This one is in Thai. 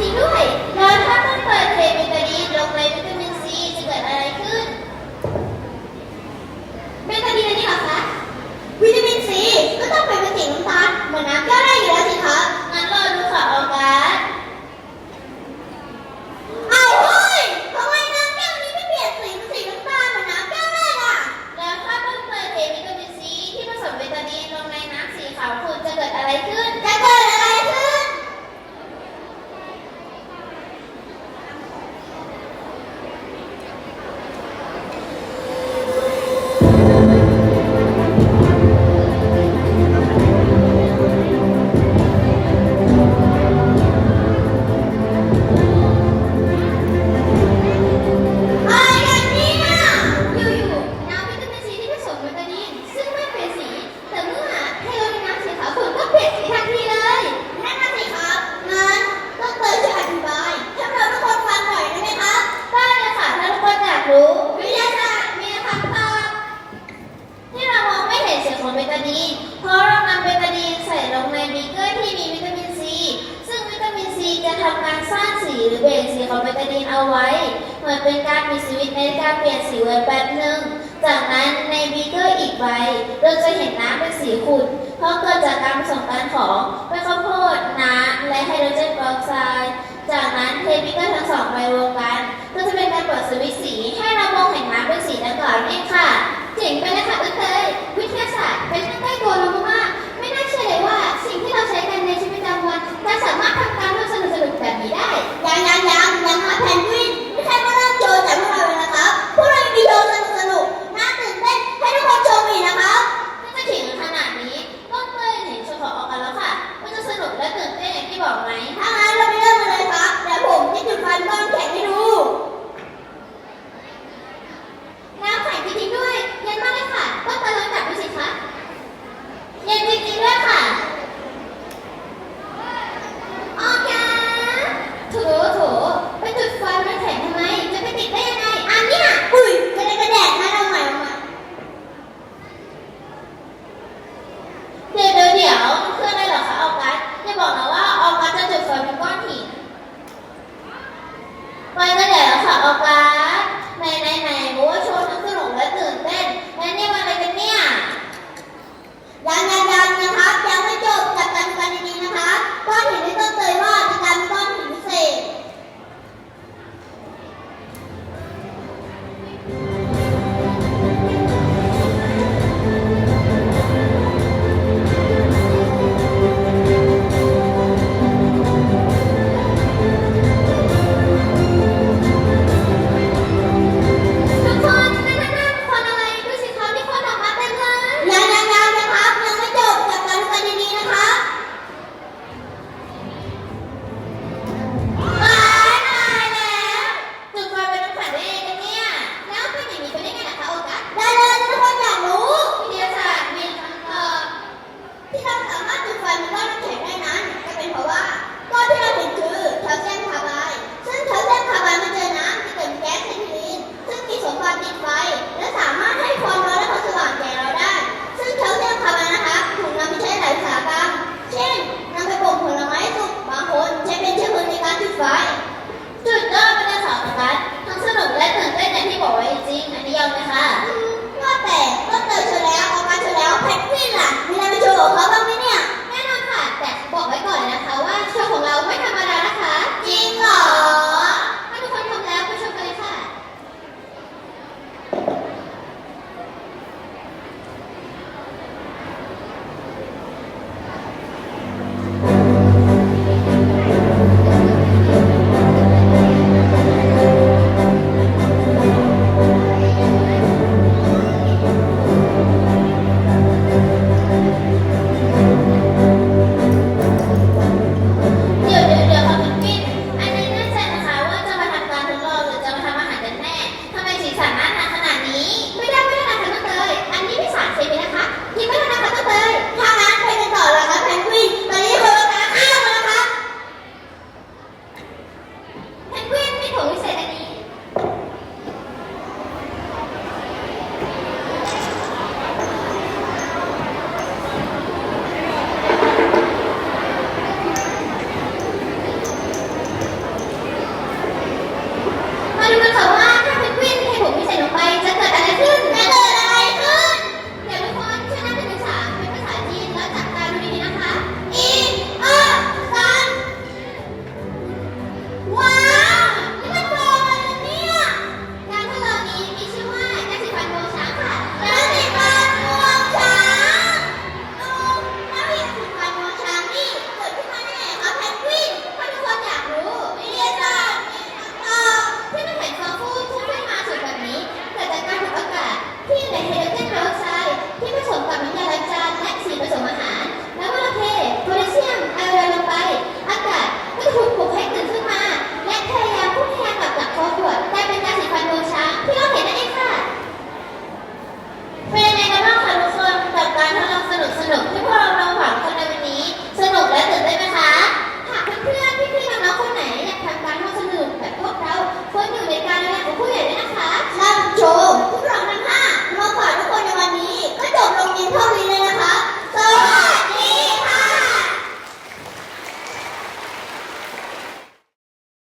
จริด้วย แล้วถ้ามันเปิดเทมิกาดีนลงในวิตามินซีจะเกิดอะไรขึ้นเบตาดีนนี่หรอคะ วิตามินซีก็ต้องเป็นเป็นสีน้ำตาลเหมือนน้ำแก้ว เบตาดีน เพราะเรานำเบตาดีนใส่ลงในบีเกอร์ที่มีวิตามินซี ซึ่งวิตามินซีจะทำการสร้างสีหรือเบรกสีของเบตาดีนเอาไว้ เหมือนเป็นการมีสวิตในการเปลี่ยนสีไว้แป๊บหนึ่ง จากนั้นในบีเกอร์อีกใบเราจะเห็นน้ำเป็นสีขุ่น เพราะเกิดจากการผสมกันของเม็ดข้าวโพดน้ำและไฮโดรเจนปอร์ออกไซด์ จากนั้นเทบีเกอร์ทั้งสองใบรวมกัน ก็จะเป็นการเปิดสวิตช์สี ให้เรามองเห็นน้ำด้วยสีดังกล่าวนั่เองค่ะเจ๋งไปนะคะเอ้ยวิทยาศาสตร์เป็นเรื่องใกล้ตัวเรามากไม่น่าเชื่อเลยว่าสิ่งที่เราใช้กันในชีวิตประจำวันจะสามารถทำการร่วมสนุกสนุกแบบนี้ได้ยังยังยังยังมาแพนวินไม่ใช่ว่าเริ่มโจจากพวกเราเลยนะครับพวกเรามีวิดีโจสนุกสนุกน่าตื่นเต้นให้ทุกคนชมอีกนะครับถ้ถึงขนาดนี้ก็เลยเห็นชมขอออกกันแล้วค่ะมันจะสนุกและตื่นเต้นอย่างที่บอกไหมถ้า